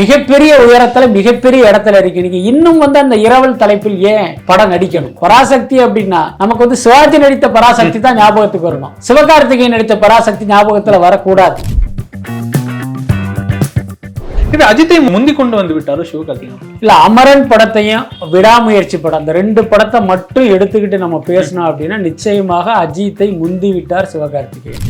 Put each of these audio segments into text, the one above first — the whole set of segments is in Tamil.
மிகப்பெரிய உயரத்துல மிகப்பெரிய இடத்துல இருக்கு. நீங்க இன்னும் வந்து அந்த இரவல் தலைப்பில் ஏன் படம் நடிக்கணும்? பராசக்தி அப்படின்னா நமக்கு வந்து சிவாஜி நடித்த பராசக்தி தான் ஞாபகத்துக்கு வரணும். சிவகார்த்திகேயன் நடித்த பராசக்தி ஞாபகத்துல வரக்கூடாது. இது அஜித்தை முந்தி கொண்டு வந்து விட்டாரோ சிவகார்த்திகேயன்? இல்ல அமரன் படத்தையும் விடாமுயற்சி படம். அந்த ரெண்டு படத்தை மட்டும் எடுத்துக்கிட்டு நம்ம பேசணும் அப்படின்னா நிச்சயமாக அஜித்தை முந்தி விட்டார் சிவகார்த்திகேயன்.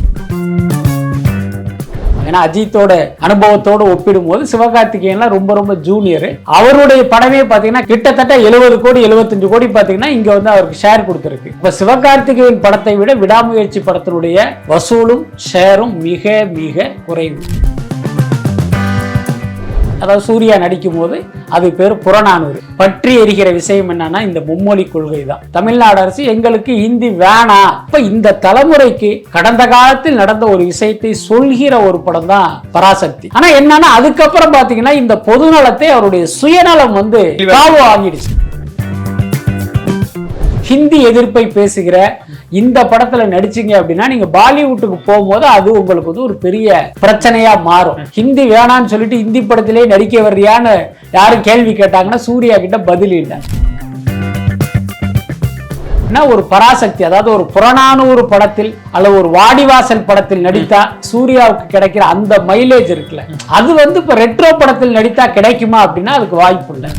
ஏன்னா அஜித்தோட அனுபவத்தோட ஒப்பிடும்போது சிவகார்த்திகேயன்லாம் ரொம்ப ரொம்ப ஜூனியர் அவருடைய படமே பார்த்தீங்கன்னா கிட்டத்தட்ட எழுபது கோடி எழுபத்தஞ்சு கோடி பார்த்தீங்கன்னா இங்கே வந்து அவருக்கு ஷேர் கொடுத்துருக்கு. இப்போ சிவகார்த்திகேயன் படத்தை விட விடாமுயற்சி படத்தினுடைய வசூலும் ஷேரும் மிக மிக குறைவு. அதாவது சூர்யா நடிக்கும் போது அது பேர் புறநானூறு. பற்றி எரிகிற விஷயம் என்னன்னா இந்த மும்மொழி கொள்கை தான் தமிழ்நாடு அரசு எங்களுக்கு ஹிந்தி வேணாம் இப்ப இந்த தலைமுறைக்கு கடந்த காலத்தில் நடந்த ஒரு விஷயத்தை சொல்கிற ஒரு படம் தான் பராசக்தி. ஆனா என்னன்னா அதுக்கப்புறம் பாத்தீங்கன்னா இந்த பொதுநலத்தை அவருடைய சுயநலம் வந்து ஆகிடுச்சு. ஹிந்தி எதிர்ப்பை பேசுகிற இந்த படத்துல நடிச்சீங்க அப்படின்னா நீங்க பாலிவுட்டுக்கு போகும்போது அது உங்களுக்கு வந்து ஒரு பெரிய பிரச்சனையா மாறும். ஹிந்தி வேணாம்னு சொல்லிட்டு ஹிந்தி படத்திலே நடிக்க வர்றியான்னு யாரும் கேள்வி கேட்டாங்கன்னா சூர்யா கிட்ட பதில் இல்லை. ஒரு பராசக்தி அதாவது ஒரு புறநானூறு படத்தில் அல்லது ஒரு வாடிவாசல் படத்தில் நடித்தா சூர்யாவுக்கு கிடைக்கிற அந்த மைலேஜ் இருக்குல்ல. அது வந்து இப்ப ரெட்ரோ படத்தில் நடித்தா கிடைக்குமா அப்படின்னா அதுக்கு வாய்ப்பு இல்லை.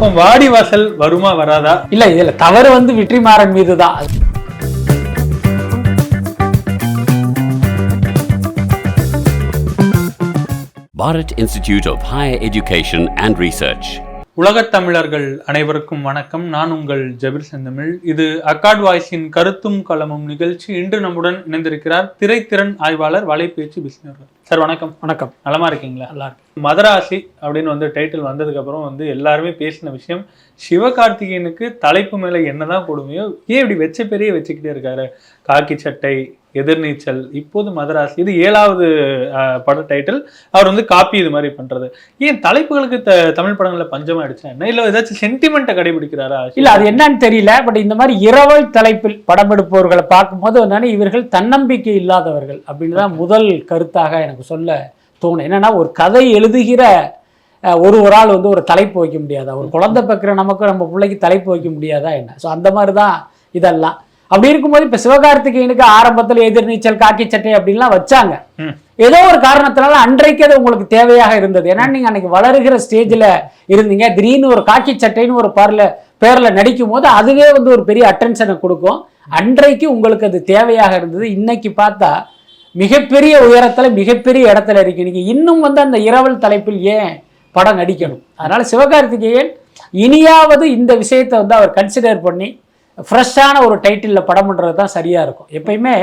வாடி வாசல் வருமா வராதா இல்ல இதுல தவறு வந்து வெற்றிமாறன் மீது தான் Bharat Institute of Higher Education and Research. உலகத் தமிழர்கள் அனைவருக்கும் வணக்கம். நான் உங்கள் ஜபிர் செந்தமிழ். இது அக்காட் வாய்ஸின் கருத்தும் களமும் நிகழ்ச்சி. இன்று நம்முடன் இணைந்திருக்கிறார் திரைத்திறன் ஆய்வாளர் வலைபேச்சு பிஸ்னர் சார் வணக்கம். வணக்கம். நலமா இருக்கீங்களா? நல்லா இருக்கு மதராசி அப்படின்னு வந்து டைட்டில் வந்ததுக்கு அப்புறம் வந்து எல்லாருமே பேசின விஷயம் சிவகார்த்திகேயனுக்கு தலைப்பு மேல என்னதான் கொடுமையோ ஏன் இப்படி வச்ச பெரிய வச்சுக்கிட்டே இருக்காரு? காக்கி சட்டை எதிர்நீச்சல் இப்போது மதராசி இது ஏழாவது பட டைட்டில் அவர் வந்து காப்பி இது மாதிரி பண்றது. ஏன் தலைப்புகளுக்கு த- தமிழ் படங்கள்ல பஞ்சமா அடிச்சா என்ன? இல்ல ஏதாச்சும் சென்டிமெண்ட்டை கடைபிடிக்கிறாரா? இல்ல அது என்னன்னு தெரியல பட் இந்த மாதிரி இரவல் தலைப்பில் படம் எடுப்பவர்களை பார்க்கும்போது என்னன்னா இவர்கள் தன்னம்பிக்கை இல்லாதவர்கள் அப்படின்னு தான் முதல் கருத்தாக எனக்கு சொல்ல தோணும். என்னன்னா ஒரு கதை எழுதுகிற ஒரு ஒரு ஆள் வந்து ஒரு தலைப்பு வைக்க முடியாதா? ஒரு குழந்தை பக்கிற நமக்கு நம்ம பிள்ளைக்கு தலைப்பு வைக்க முடியாதா என்ன? ஸோ அந்த மாதிரி தான் இதெல்லாம். அப்படி இருக்கும்போது இப்ப சிவகார்த்திகேயனுக்கு ஆரம்பத்தில் எதிர்நீச்சல் காக்கி சட்டை அப்படின்லாம் வச்சாங்க. ஏதோ ஒரு காரணத்தினால அன்றைக்கு அது உங்களுக்கு தேவையாக இருந்தது. ஏன்னா நீங்க அன்னைக்கு வளருகிற ஸ்டேஜ்ல இருந்தீங்க. திடீர்னு ஒரு காக்கி சட்டைன்னு ஒரு பார்ல பேர்ல நடிக்கும் போது அதுவே வந்து ஒரு பெரிய அட்டென்ஷனை கொடுக்கும். அன்றைக்கு உங்களுக்கு அது தேவையாக இருந்தது. இன்னைக்கு பார்த்தா மிகப்பெரிய உயரத்துல மிகப்பெரிய இடத்துல இருக்கு. நீங்க இன்னும் வந்து அந்த இரவல் தலைப்பில் ஏன் படம் நடிக்கணும்? அதனால சிவகார்த்திகேயன் இனியாவது இந்த விஷயத்தை வந்து அவர் கன்சிடர் பண்ணி ஃப்ரெஷ்ஷான ஒரு டைட்டிலில் படம் பண்ணுறது தான் சரியாக இருக்கும். எப்பயுமே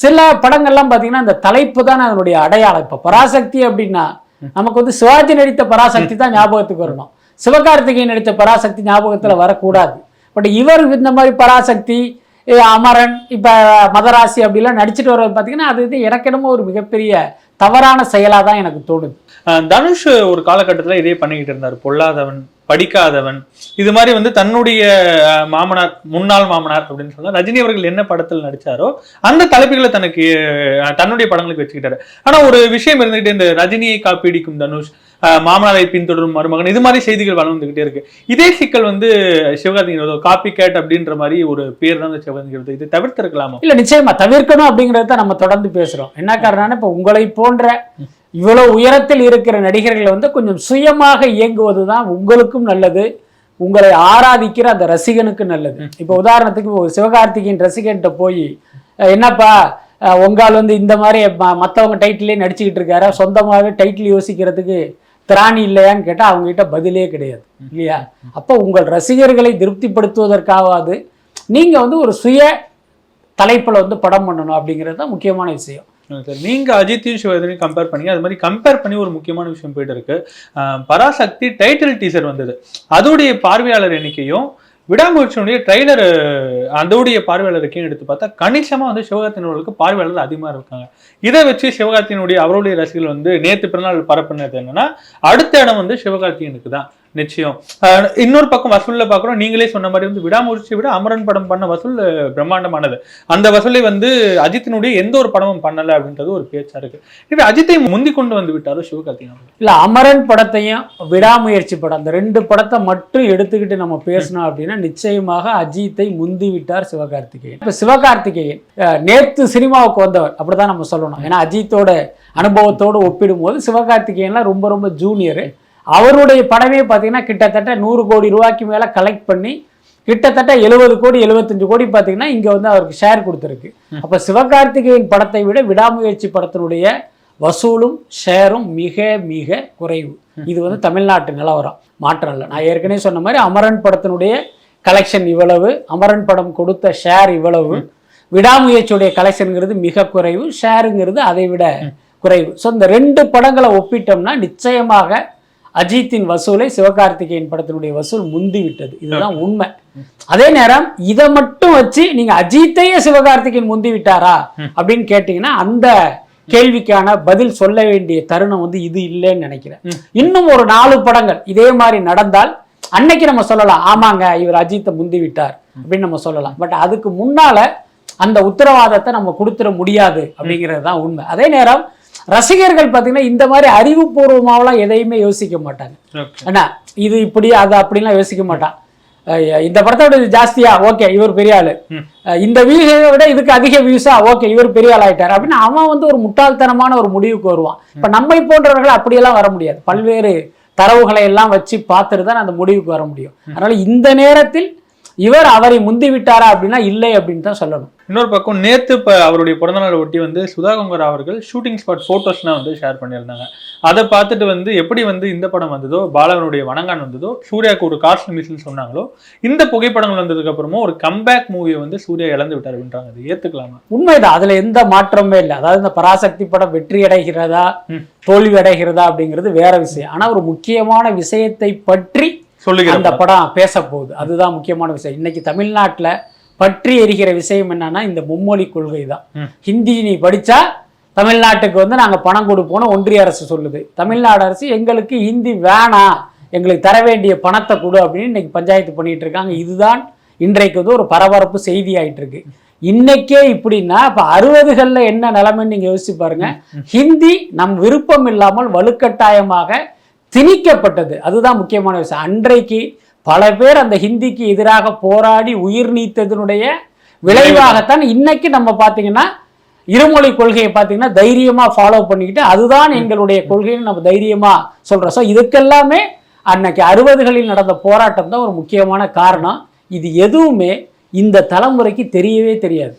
சில படங்கள்லாம் பார்த்தீங்கன்னா அந்த தலைப்பு தான் அதனுடைய அடையாளம். இப்போ பராசக்தி அப்படின்னா நமக்கு வந்து சிவாஜி நடித்த பராசக்தி தான் ஞாபகத்துக்கு வரணும். சிவகார்த்திகேயன் நடித்த பராசக்தி ஞாபகத்தில் வரக்கூடாது. பட் இவர் இந்த மாதிரி பராசக்தி அமரன் இப்போ மதராசி அப்படிலாம் நடிச்சிட்டு வர்றது பார்த்தீங்கன்னா அது வந்து எனக்கு ஒரு மிகப்பெரிய தவறான செயலாக தான் எனக்கு தோணுது. தனுஷ் ஒரு காலகட்டத்துல இதே பண்ணிக்கிட்டு இருந்தார். பொல்லாதவன் படிக்காதவன். இது மாதிரி வந்து தன்னுடைய மாமனார் முன்னாள் மாமனார் அப்படின்னு சொன்னா ரஜினி அவர்கள் என்ன படத்தில் நடிச்சாரோ அந்த தலைப்புகளை தனக்கு தன்னுடைய படங்களுக்கு வச்சுக்கிட்டாரு. ஆனா ஒரு விஷயம் இருந்துகிட்டு இந்த ரஜினியை காப்பீடிக்கும் தனுஷ் அஹ், மாமனாரை பின்தொடரும் மருமகன் இது மாதிரி செய்திகள் வளர்ந்துகிட்டே இருக்கு. இதே சிக்கல் வந்து சிவகார்த்திகேயன் காப்பி கேட் அப்படின்ற மாதிரி ஒரு பேர் தான் இந்த சிவகார்த்திகேயன் இது தவிர்த்திருக்கலாமா? இல்ல நிச்சயமா தவிர்க்கணும் அப்படிங்கறத நம்ம தொடர்ந்து பேசுறோம். என்ன காரணம்னா இப்ப உங்களை போன்ற இவ்வளோ உயரத்தில் இருக்கிற நடிகர்கள் வந்து கொஞ்சம் சுயமாக இயங்குவது தான் உங்களுக்கும் நல்லது. உங்களை ஆராதிக்கிற அந்த ரசிகனுக்கு நல்லது. இப்போ உதாரணத்துக்கு ஒரு சிவகார்த்திகேயன் ரசிகன்ட்ட போய் என்னப்பா உங்கால் வந்து இந்த மாதிரி ம- மத்தவங்க டைட்டிலே நடிச்சுக்கிட்டு இருக்காரு? சொந்தமாகவே டைட்டில் யோசிக்கிறதுக்கு திராணி இல்லையான்னு கேட்டால் அவங்க கிட்ட பதிலே கிடையாது. இல்லையா? அப்போ உங்கள் ரசிகர்களை திருப்திப்படுத்துவதற்காவது நீங்கள் வந்து ஒரு சுய தலைப்பில் வந்து படம் பண்ணணும் அப்படிங்கிறது தான் முக்கியமான விஷயம். சார். நீங்க அஜித்தையும் சிவகார்த்திகேயன் கம்பேர் பண்ணி அது மாதிரி கம்பேர் பண்ணி ஒரு முக்கியமான விஷயம் போயிட்டு இருக்கு. பராசக்தி டைட்டில் டீசர் வந்தது. அதோடைய பார்வையாளர் எண்ணிக்கையும் விடாமுயற்சியினுடைய ட்ரைலர் அதோடைய பார்வையாளருக்கையும் எடுத்து பார்த்தா கணிசமா வந்து சிவகார்த்தியினர்களுக்கு பார்வையாளர் அதிகமாக இருக்காங்க. இதை வச்சு சிவகார்த்தியினுடைய அவருடைய ரசிகர்கள் வந்து நேற்று பிறநாள் பரப்புனது என்னன்னா அடுத்த இடம் வந்து சிவகார்த்தியனுக்கு தான் நிச்சயம். இன்னொரு பக்கம் வசூல்ல பாக்குறோம் நீங்களே சொன்ன மாதிரி வந்து விடாமுயற்சியை விட அமரன் படம் பண்ண வசூல் பிரம்மாண்டமானது. அந்த வசூலை வந்து அஜித்தினுடைய எந்த ஒரு படமும் பண்ணல அப்படின்றது ஒரு பேச்சா இருக்கு. இப்ப அஜித்தை முந்தி கொண்டு வந்து விட்டாரோ சிவகார்த்திகேயன் இல்ல அமரன் படத்தையும் விடாமுயற்சி படம் அந்த ரெண்டு படத்தை மட்டும் எடுத்துக்கிட்டு நம்ம பேசணும் அப்படின்னா நிச்சயமாக அஜித்தை முந்தி விட்டார் சிவகார்த்திகேயன். இப்ப சிவகார்த்திகேயன் நேத்து சினிமாவுக்கு வந்தவர் அப்படிதான் நம்ம சொல்லணும். ஏன்னா அஜித்தோட அனுபவத்தோடு ஒப்பிடும் போது சிவகார்த்திகேயன்லாம் ரொம்ப ரொம்ப ஜூனியரு அவருடைய படமே பார்த்தீங்கன்னா கிட்டத்தட்ட நூறு கோடி ரூபாய்க்கு மேலே கலெக்ட் பண்ணி கிட்டத்தட்ட எழுபது கோடி எழுபத்தஞ்சு கோடி பார்த்தீங்கன்னா இங்கே வந்து அவருக்கு ஷேர் கொடுத்துருக்கு. அப்போ சிவகார்த்திகேயன் படத்தை விட விடாமுயற்சி படத்தினுடைய வசூலும் ஷேரும் மிக மிக குறைவு. இது வந்து தமிழ்நாட்டு நிலவரம். மாற்றம் இல்லை. நான் ஏற்கனவே சொன்ன மாதிரி அமரன் படத்தினுடைய கலெக்ஷன் இவ்வளவு அமரன் படம் கொடுத்த ஷேர் இவ்வளவு. விடாமுயற்சியுடைய கலெக்ஷனுங்கிறது மிக குறைவு ஷேருங்கிறது அதை விட குறைவு. ஸோ இந்த ரெண்டு படங்களை ஒப்பிட்டோம்னா நிச்சயமாக அஜித்தின் வசூலை சிவகார்த்திகேயன் படத்தினுடைய வசூல் முந்தி விட்டது இதுதான் உண்மை. அதே நேரம் இதை மட்டும் வச்சு நீங்க அஜித்தையே சிவகார்த்திகேயன் முந்தி விட்டாரா அப்படின்னு கேட்டீங்கன்னா அந்த கேள்விக்கான பதில் சொல்ல வேண்டிய தருணம் வந்து இது இல்லைன்னு நினைக்கிறேன். இன்னும் ஒரு நாலு படங்கள் இதே மாதிரி நடந்தால் அன்னைக்கு நம்ம சொல்லலாம் ஆமாங்க இவர் அஜித்தை முந்தி விட்டார் அப்படின்னு நம்ம சொல்லலாம். பட் அதுக்கு முன்னால அந்த உத்தரவாதத்தை நம்ம கொடுத்துட முடியாது அப்படிங்கிறது தான் உண்மை. அதே நேரம் ரசிகர்கள் பார்த்தீங்கன்னா இந்த மாதிரி அறிவுபூர்வமாவெல்லாம் எதையுமே யோசிக்க மாட்டாங்க. என்ன இது இப்படி அது அப்படிலாம் யோசிக்க மாட்டான். இந்த படத்தோட இது ஜாஸ்தியா ஓகே இவர் பெரிய ஆளு. இந்த வியூஸை விட இதுக்கு அதிக வியூஸா ஓகே இவர் பெரிய ஆள் ஆயிட்டார் அப்படின்னு அவன் வந்து ஒரு முட்டாள்தனமான ஒரு முடிவுக்கு வருவான். இப்ப நம்மை போன்றவர்கள் அப்படியெல்லாம் வர முடியாது. பல்வேறு தரவுகளை எல்லாம் வச்சு பார்த்துட்டு தான் அந்த முடிவுக்கு வர முடியும். அதனால இந்த நேரத்தில் இவர் அவரை முந்தி விட்டாரா அப்படின்னா இல்லை அப்படின்னு தான் சொல்லணும். இன்னொரு பக்கம் நேத்து இப்ப அவருடைய பிறந்தநாளை ஒட்டி வந்து சுதா கொங்கரா அவர்கள் ஷூட்டிங் ஸ்பாட் போட்டோஸ்லாம் வந்து ஷேர் பண்ணியிருந்தாங்க. அதை பார்த்துட்டு வந்து எப்படி வந்து இந்த படம் வந்ததோ பாலவனுடைய வணங்கான் வந்ததோ சூர்யாவுக்கு ஒரு காஸ்ட் மிஸ்ன்னு சொன்னாங்களோ இந்த புகைப்படங்கள் வந்ததுக்கு அப்புறமும் ஒரு கம்பேக் மூவியை வந்து சூர்யா இழந்து விட்டார் அப்படின்றாங்க. அது ஏத்துக்கலாமா? உண்மைதான் அதுல எந்த மாற்றமே இல்லை. அதாவது இந்த பராசக்தி படம் வெற்றி அடைகிறதா. தோல்வி அடைகிறதா அப்படிங்கிறது வேற விஷயம். ஆனா ஒரு முக்கியமான விஷயத்தை பற்றி சொல்லுகிறேன் அந்த படம் பேச போகுது அதுதான் முக்கியமான விஷயம். இன்னைக்கு தமிழ்நாட்டுல பற்றி எரிகிற விஷயம் என்னன்னா இந்த மும்மொழி கொள்கை தான். ஹிந்தி நீ படிச்சா தமிழ்நாட்டுக்கு வந்து நாங்க பணம் கொடுப்போம்னு ஒன்றிய அரசு சொல்லுது. தமிழ்நாடு அரசு எங்களுக்கு ஹிந்தி வேணாம் எங்களுக்கு தர வேண்டிய பணத்தை கொடு அப்படின்னு இன்னைக்கு பஞ்சாயத்து பண்ணிட்டு இருக்காங்க. இதுதான் இன்றைக்கு வந்து ஒரு பரபரப்பு செய்தி ஆயிட்டு இருக்கு இன்னைக்கே இப்படின்னா இப்ப அறுபதுகள்ல என்ன நிலைமைன்னு நீங்க யோசிச்சு பாருங்க. ஹிந்தி நம் விருப்பம் இல்லாமல் வலுக்கட்டாயமாக திணிக்கப்பட்டது. அதுதான் முக்கியமான விஷயம். அன்றைக்கு பல பேர் அந்த ஹிந்திக்கு எதிராக போராடி உயிர் நீத்ததனுடைய விளைவாகத்தான் இன்னைக்கு நம்ம பார்த்தீங்கன்னா இருமொழி கொள்கையை பார்த்தீங்கன்னா தைரியமாக ஃபாலோ பண்ணிக்கிட்டு அதுதான் எங்களுடைய கொள்கைன்னு நம்ம தைரியமாக சொல்கிறோம் ஸோ இதுக்கெல்லாமே அன்னைக்கு அறுபதுகளில் நடந்த போராட்டம் தான் ஒரு முக்கியமான காரணம். இது எதுவுமே இந்த தலைமுறைக்கு தெரியவே தெரியாது.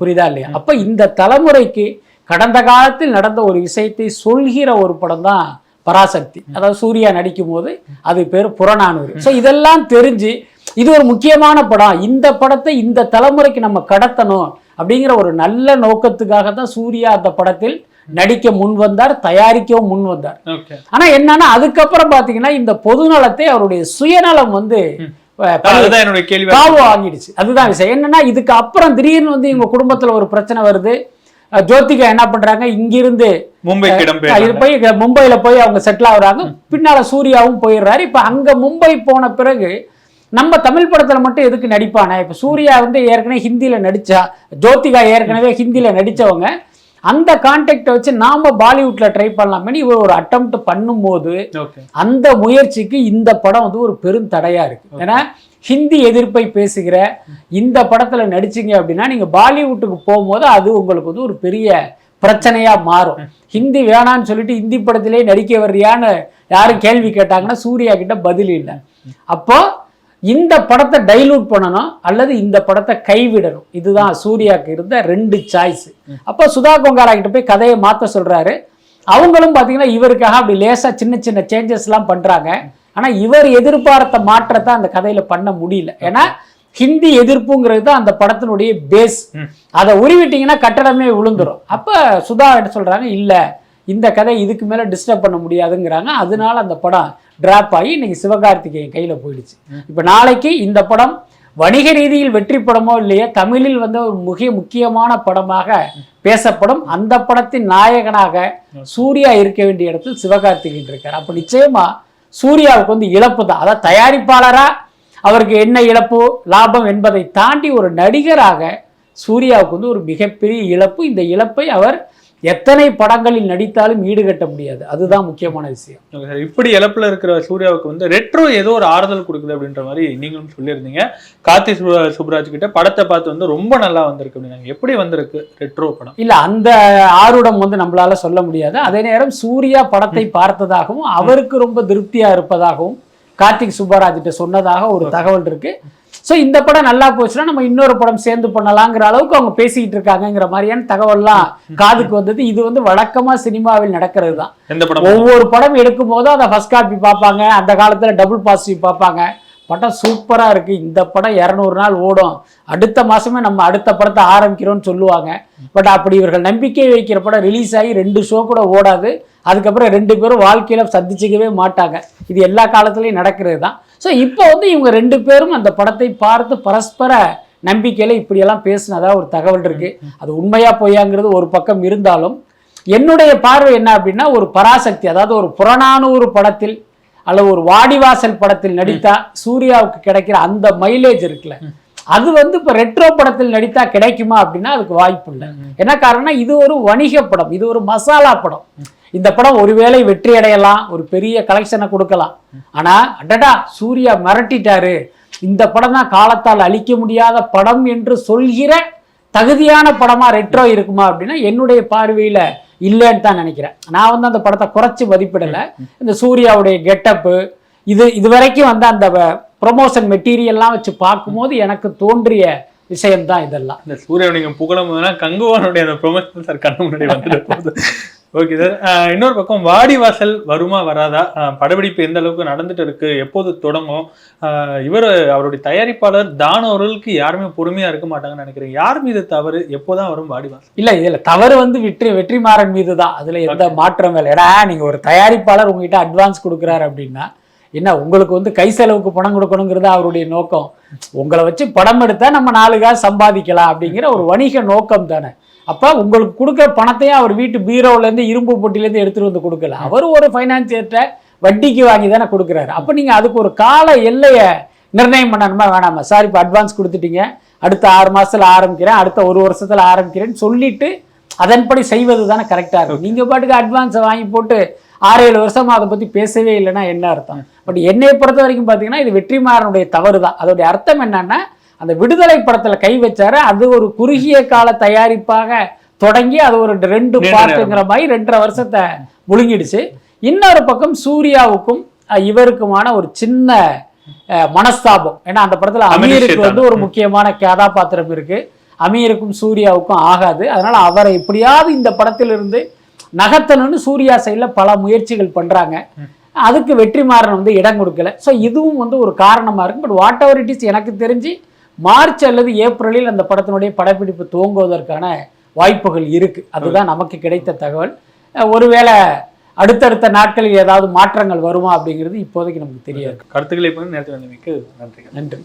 புரியுதா இல்லையா? அப்போ இந்த தலைமுறைக்கு கடந்த காலத்தில் நடந்த ஒரு விஷயத்தை சொல்கிற ஒரு படம் தான் பராசக்தி. அதாவது சூர்யா நடிக்கும் போது அது பேர் புறநானூறு. ஸோ இதெல்லாம் தெரிஞ்சு இது ஒரு முக்கியமான படம். இந்த படத்தை இந்த தலைமுறைக்கு நம்ம கடத்தணும் அப்படிங்கிற ஒரு நல்ல நோக்கத்துக்காக தான் சூர்யா அந்த படத்தில் நடிக்க முன் வந்தார் தயாரிக்கவும் முன் வந்தார். ஆனா என்னன்னா அதுக்கப்புறம் பாத்தீங்கன்னா இந்த பொதுநலத்தை அவருடைய சுயநலம் வந்து காவு வாங்கிடுச்சு. அதுதான் விஷயம். என்னன்னா இதுக்கு அப்புறம் திடீர்னு வந்து இவங்க குடும்பத்துல ஒரு பிரச்சனை வருது. ஜோதிகா என்ன பண்றாங்க? இங்கிருந்து மும்பைக்கு போய் மும்பையில போய் அவங்க செட்டில் ஆகுறாங்க. பின்னால சூர்யாவும் போயிடுறாரு. இப்ப அங்க மும்பை போன பிறகு நம்ம தமிழ் படத்துல மட்டும் எதுக்கு நடிப்பானே? இப்ப சூர்யா வந்து ஏற்கனவே ஹிந்தியில நடிச்சா ஜோதிகா ஏற்கனவே ஹிந்தியில நடிச்சவங்க அந்த கான்டெக்டை வச்சு நாம பாலிவுட்ல ட்ரை பண்ணலாமேன்னு இவர் ஒரு அட்டம்ப்ட் பண்ணும்போது அந்த முயற்சிக்கு இந்த படம் வந்து ஒரு பெரும் தடையா இருக்கு. ஏன்னா ஹிந்தி எதிர்ப்பை பேசுகிற இந்த படத்தில் நடிச்சீங்க அப்படின்னா நீங்கள் பாலிவுட்டுக்கு போகும்போது அது உங்களுக்கு வந்து ஒரு பெரிய பிரச்சனையாக மாறும். ஹிந்தி வேணான்னு சொல்லிட்டு ஹிந்தி படத்திலே நடிக்க வர்றியான்னு யாரும் கேள்வி கேட்டாங்கன்னா சூர்யா கிட்ட பதில் இல்லை. அப்போ இந்த படத்தை டைலூட் பண்ணணும் அல்லது இந்த படத்தை கைவிடணும். இதுதான் சூர்யாக்கு இருந்த ரெண்டு சாய்ஸ் அப்போ சுதா கொங்காரா கிட்ட போய் கதையை மாற்ற சொல்றாரு. அவங்களும் பார்த்தீங்கன்னா இவருக்காக அப்படி லேசாக சின்ன சின்ன சேஞ்சஸ்லாம் பண்ணுறாங்க ஆனால் இவர் எதிர்பார்த்த மாற்றத்தை அந்த கதையில் பண்ண முடியல. ஏன்னா ஹிந்தி எதிர்ப்புங்கிறது தான் அந்த படத்தினுடைய பேஸ் அதை உருவிட்டீங்கன்னா கட்டடமே விழுந்துரும் அப்போ சுதா என்ன சொல்கிறாங்க இல்லை இந்த கதை இதுக்கு மேலே டிஸ்டர்ப் பண்ண முடியாதுங்கிறாங்க. அதனால அந்த படம் டிராப் ஆகி இன்னைக்கு சிவகார்த்திகேயன் கையில் போயிடுச்சு. இப்போ நாளைக்கு இந்த படம் வணிக ரீதியில் வெற்றி படமோ இல்லையோ தமிழில் வந்து ஒரு மிக முக்கியமான படமாக பேசப்படும். அந்த படத்தின் நாயகனாக சூர்யா இருக்க வேண்டிய இடத்தில் சிவகார்த்திகேயன் இருக்கார். அப்போ நிச்சயமா சூர்யாவுக்கு வந்து இழப்பு தான். அதாவது தயாரிப்பாளரா அவருக்கு என்ன இழப்பு லாபம் என்பதை தாண்டி ஒரு நடிகராக சூர்யாவுக்கு வந்து ஒரு மிகப்பெரிய இழப்பு. இந்த இழப்பை அவர் எத்தனை படங்களில் நடித்தாலும் ஈடுகட்ட முடியாது. அதுதான் முக்கியமான விஷயம். இப்படி இழப்புல இருக்கிற சூர்யாவுக்கு வந்து ரெட்ரோ ஏதோ ஒரு ஆறுதல் கொடுக்குது அப்படின்ற மாதிரி நீங்களும் சொல்லியிருந்தீங்க. கார்த்தி சுப்ரா- சுப்ராஜ் கிட்ட படத்தை பார்த்து வந்து ரொம்ப நல்லா வந்திருக்கு அப்படின்னாங்க எப்படி வந்திருக்கு ரெட்ரோ படம்? இல்ல அந்த ஆருடம் வந்து நம்மளால சொல்ல முடியாது. அதே நேரம் சூர்யா படத்தை பார்த்ததாகவும் அவருக்கு ரொம்ப திருப்தியா இருப்பதாகவும் கார்த்திக் சுப்பராஜ்கிட்ட சொன்னதாக ஒரு தகவல் இருக்கு. ஸோ இந்த படம் நல்லா போச்சுன்னா நம்ம இன்னொரு படம் சேர்ந்து பண்ணலாங்கிற அளவுக்கு அவங்க பேசிக்கிட்டு இருக்காங்கங்கிற மாதிரியான தகவல்லாம் காதுக்கு வந்தது. இது வந்து வழக்கமா சினிமாவில் நடக்கிறது தான். ஒவ்வொரு படம் எடுக்கும் போதும் அதை ஃபர்ஸ்ட் காப்பி பார்ப்பாங்க. அந்த காலத்துல டபுள் பாசிட்டிவ் பார்ப்பாங்க. படம் சூப்பரா இருக்கு. இந்த படம் இரநூறு நாள் ஓடும். அடுத்த மாசமே நம்ம அடுத்த படத்தை ஆரம்பிக்கிறோம்னு சொல்லுவாங்க. பட் அப்படி இவர்கள் நம்பிக்கை வைக்கிற படம் ரிலீஸ் ஆகி ரெண்டு ஷோ கூட ஓடாது. அதுக்கப்புறம் ரெண்டு பேரும் வாழ்க்கையில சந்திச்சுக்கவே மாட்டாங்க. இது எல்லா காலத்துலயும் நடக்கிறது தான். ஸோ இப்போ வந்து இவங்க ரெண்டு பேரும் அந்த படத்தை பார்த்து பரஸ்பர நம்பிக்கையில இப்படியெல்லாம் பேசினதாக ஒரு தகவல் இருக்கு. அது உண்மையா பொய்யாங்கிறது ஒரு பக்கம் இருந்தாலும் என்னுடைய பார்வை என்ன அப்படின்னா ஒரு பராசக்தி அதாவது ஒரு புறநானூறு படத்தில் அல்லது ஒரு வாடிவாசல் படத்தில் நடித்தா சூர்யாவுக்கு கிடைக்கிற அந்த மைலேஜ் இருக்குல்ல. அது வந்து இப்போ ரெட்ரோ படத்தில் நடித்தா கிடைக்குமா அப்படின்னா அதுக்கு வாய்ப்பு இல்லை. என்ன காரணம்னா இது ஒரு வணிக படம். இது ஒரு மசாலா படம். இந்த படம் ஒருவேளை வெற்றி அடையலாம் ஒரு பெரிய கலெக்ஷனை கொடுக்கலாம். ஆனா அடடா சூர்யா மிரட்டிட்டாரு. இந்த படம் தான் காலத்தால் அழிக்க முடியாத படம் என்று சொல்கிற தகுதியான படமா ரெட்ரோ இருக்குமா அப்படின்னா என்னுடைய பார்வையில இல்லைன்னு தான் நினைக்கிறேன். நான் வந்து அந்த படத்தை குறைச்சி மதிப்பிடல. இந்த சூர்யாவுடைய கெட்டப்பு இது இது வரைக்கும் வந்து அந்த ப்ரொமோஷன் மெட்டீரியல்லாம் வச்சு பார்க்கும்போது எனக்கு தோன்றிய விஷயம்தான் இதெல்லாம். இந்த சூர்யா நீங்க புகழும் போதுனா கங்குவானுடைய அந்த ப்ரொமோஷன் சார் கண்ணு முன்னாடி வந்துட்டு ஓகே சார் இன்னொரு பக்கம் வாடிவாசல் வருமா வராதா? படப்பிடிப்பு எந்த அளவுக்கு நடந்துட்டு இருக்கு? எப்போது தொடங்கும்? இவர் அவருடைய தயாரிப்பாளர் தான அவர்களுக்கு யாருமே பொறுமையா இருக்க மாட்டாங்கன்னு நினைக்கிறேன். யார் மீது தவறு? எப்போதான் வரும் வாடிவாசல் இல்ல இதுல தவறு வந்து வெற்றி வெற்றிமாறன் மீது தான் அதுல எந்த மாற்றம் இல்லை. ஏடா நீங்க ஒரு தயாரிப்பாளர் உங்ககிட்ட அட்வான்ஸ் கொடுக்குறாரு அப்படின்னா என்ன உங்களுக்கு வந்து கை செலவுக்கு பணம் கொடுக்கணுங்கிறது அவருடைய நோக்கம். உங்களை வச்சு படம் எடுத்தா நம்ம நாலு காசு சம்பாதிக்கலாம் அப்படிங்கிற ஒரு வணிக நோக்கம் தானே. அப்ப உங்களுக்கு கொடுக்குற பணத்தையும் அவர் வீட்டு பீரோல இருந்து இரும்பு பொட்டில இருந்து எடுத்துட்டு வந்து கொடுக்கல. அவர் ஒரு ஃபைனான்சியர்கிட்ட வட்டிக்கு வாங்கி தானே கொடுக்குறாரு. அப்ப நீங்க அதுக்கு ஒரு கால எல்லையை நிர்ணயம் பண்ணணுமா வேணாமா? சார் இப்போ அட்வான்ஸ் கொடுத்துட்டீங்க. அடுத்த ஆறு மாசத்துல ஆரம்பிக்கிறேன். அடுத்த ஒரு வருஷத்துல ஆரம்பிக்கிறேன்னு சொல்லிட்டு அதன்படி செய்வது தானே கரெக்டாக இருக்கும். நீங்கள் பாட்டுக்கு அட்வான்ஸை வாங்கி போட்டு ஆறு ஏழு வருஷமா அதை பற்றி பேசவே இல்லைன்னா என்ன அர்த்தம்? பட் என்னை பொறுத்த வரைக்கும் பார்த்தீங்கன்னா இது வெற்றிமாறனுடைய தவறு தான் அதோடைய அர்த்தம் என்னன்னா அந்த விடுதலை படத்தில் கை வச்சாரு அது ஒரு குறுகிய கால தயாரிப்பாக தொடங்கி அது ஒரு ரெண்டு பார்ட்டுங்கிற மாதிரி ரெண்டரை வருஷத்தை முழுங்கிடுச்சு. இன்னொரு பக்கம் சூர்யாவுக்கும் இவருக்குமான ஒரு சின்ன மனஸ்தாபம். ஏன்னா அந்த படத்துல அமீர் அமீருக்கு. வந்து ஒரு முக்கியமான கதாபாத்திரம் இருக்கு. அமீருக்கும் சூர்யாவுக்கும் ஆகாது. அதனால அவரை எப்படியாவது இந்த படத்திலிருந்து நகர்த்தணும்னு சூர்யா சைடில் பல முயற்சிகள் பண்றாங்க. அதுக்கு வெற்றிமாறன் வந்து இடம் கொடுக்கல. ஸோ இதுவும் வந்து ஒரு காரணமா இருக்கு. But whatever it is எனக்கு தெரிஞ்சு மார்ச் அல்லது ஏப்ரலில் அந்த படத்தினுடைய படப்பிடிப்பு துவங்குவதற்கான வாய்ப்புகள் இருக்கு. அதுதான் நமக்கு கிடைத்த தகவல். ஒருவேளை அடுத்தடுத்த நாட்களில் ஏதாவது மாற்றங்கள் வருமா அப்படிங்கிறது இப்போதைக்கு நமக்கு தெரியாது. கருத்துக்களை நேரத்தில் நன்றி நன்றி.